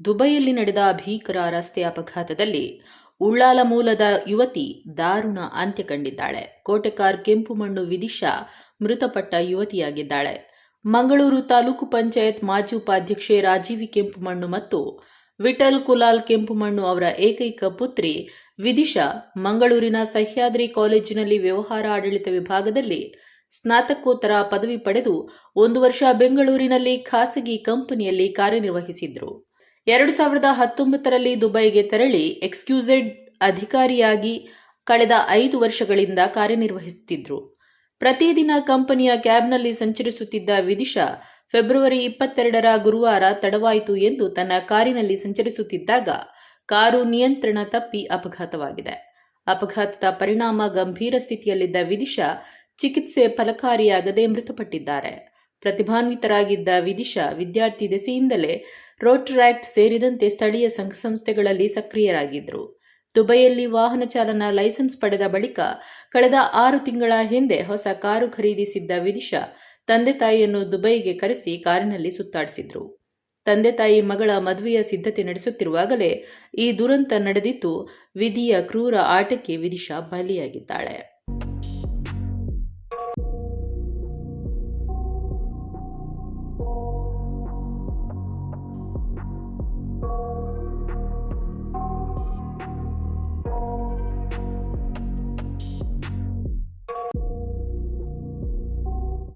ದುಬೈಯಲ್ಲಿ ನಡೆದ ಭೀಕರ ರಸ್ತೆ ಅಪಘಾತದಲ್ಲಿ ಉಳ್ಳಾಲ ಮೂಲದ ಯುವತಿ ದಾರುಣ ಅಂತ್ಯ ಕಂಡಿದ್ದಾಳೆ. ಕೋಟೆಕಾರ್ ಕೆಂಪು ಮಣ್ಣು ವಿದಿಶಾ ಮೃತಪಟ್ಟ ಯುವತಿಯಾಗಿದ್ದಾಳೆ. ಮಂಗಳೂರು ತಾಲೂಕು ಪಂಚಾಯತ್ ಮಾಜಿ ಉಪಾಧ್ಯಕ್ಷೆ ರಾಜೀವಿ ಕೆಂಪುಮಣ್ಣು ಮತ್ತು ವಿಠಲ್ ಕುಲಾಲ್ ಕೆಂಪುಮಣ್ಣು ಅವರ ಏಕೈಕ ಪುತ್ರಿ ವಿದಿಶಾ ಮಂಗಳೂರಿನ ಸಹ್ಯಾದ್ರಿ ಕಾಲೇಜಿನಲ್ಲಿ ವ್ಯವಹಾರ ಆಡಳಿತ ವಿಭಾಗದಲ್ಲಿ ಸ್ನಾತಕೋತ್ತರ ಪದವಿ ಪಡೆದು ಒಂದು ವರ್ಷ ಬೆಂಗಳೂರಿನಲ್ಲಿ ಖಾಸಗಿ ಕಂಪನಿಯಲ್ಲಿ ಕಾರ್ಯನಿರ್ವಹಿಸಿದ್ರು. ಎರಡು ಸಾವಿರದ ಹತ್ತೊಂಬತ್ತರಲ್ಲಿ ದುಬೈಗೆ ತೆರಳಿ ಎಕ್ಸ್ಕ್ಯೂಸೆಡ್ ಅಧಿಕಾರಿಯಾಗಿ ಕಳೆದ ಐದು ವರ್ಷಗಳಿಂದ ಕಾರ್ಯನಿರ್ವಹಿಸುತ್ತಿದ್ದರು ಪ್ರತಿದಿನ ಕಂಪನಿಯ ಕ್ಯಾಬ್ನಲ್ಲಿ ಸಂಚರಿಸುತ್ತಿದ್ದ ವಿದಿಶಾ ಫೆಬ್ರವರಿ ಇಪ್ಪತ್ತೆರಡರ ಗುರುವಾರ ತಡವಾಯಿತು ಎಂದು ತನ್ನ ಕಾರಿನಲ್ಲಿ ಸಂಚರಿಸುತ್ತಿದ್ದಾಗ ಕಾರು ನಿಯಂತ್ರಣ ತಪ್ಪಿ ಅಪಘಾತವಾಗಿದೆ. ಅಪಘಾತದ ಪರಿಣಾಮ ಗಂಭೀರ ಸ್ಥಿತಿಯಲ್ಲಿದ್ದ ವಿದಿಶಾ ಚಿಕಿತ್ಸೆ ಫಲಕಾರಿಯಾಗದೆ ಮೃತಪಟ್ಟಿದ್ದಾರೆ. ಪ್ರತಿಭಾನ್ವಿತರಾಗಿದ್ದ ವಿದಿಶಾ ವಿದ್ಯಾರ್ಥಿ ದೆಸೆಯಿಂದಲೇ ರೋಟರಾಕ್ಟ್ ಸೇರಿದಂತೆ ಸ್ಥಳೀಯ ಸಂಘ ಸಂಸ್ಥೆಗಳಲ್ಲಿ ಸಕ್ರಿಯರಾಗಿದ್ದರು. ದುಬೈಯಲ್ಲಿ ವಾಹನ ಚಾಲನಾ ಲೈಸೆನ್ಸ್ ಪಡೆದ ಬಳಿಕ ಕಳೆದ ಆರು ತಿಂಗಳ ಹಿಂದೆ ಹೊಸ ಕಾರು ಖರೀದಿಸಿದ್ದ ವಿದಿಶಾ ತಂದೆ ತಾಯಿಯನ್ನು ದುಬೈಗೆ ಕರೆಸಿ ಕಾರಿನಲ್ಲಿ ಸುತ್ತಾಡಿಸಿದ್ರು. ತಂದೆ ತಾಯಿ ಮಗಳ ಮದುವೆಯ ಸಿದ್ಧತೆ ನಡೆಸುತ್ತಿರುವಾಗಲೇ ಈ ದುರಂತ ನಡೆದಿದ್ದು, ವಿಧಿಯ ಕ್ರೂರ ಆಟಕ್ಕೆ ವಿದಿಶಾ ಬಲಿಯಾಗಿದ್ದಾಳೆ.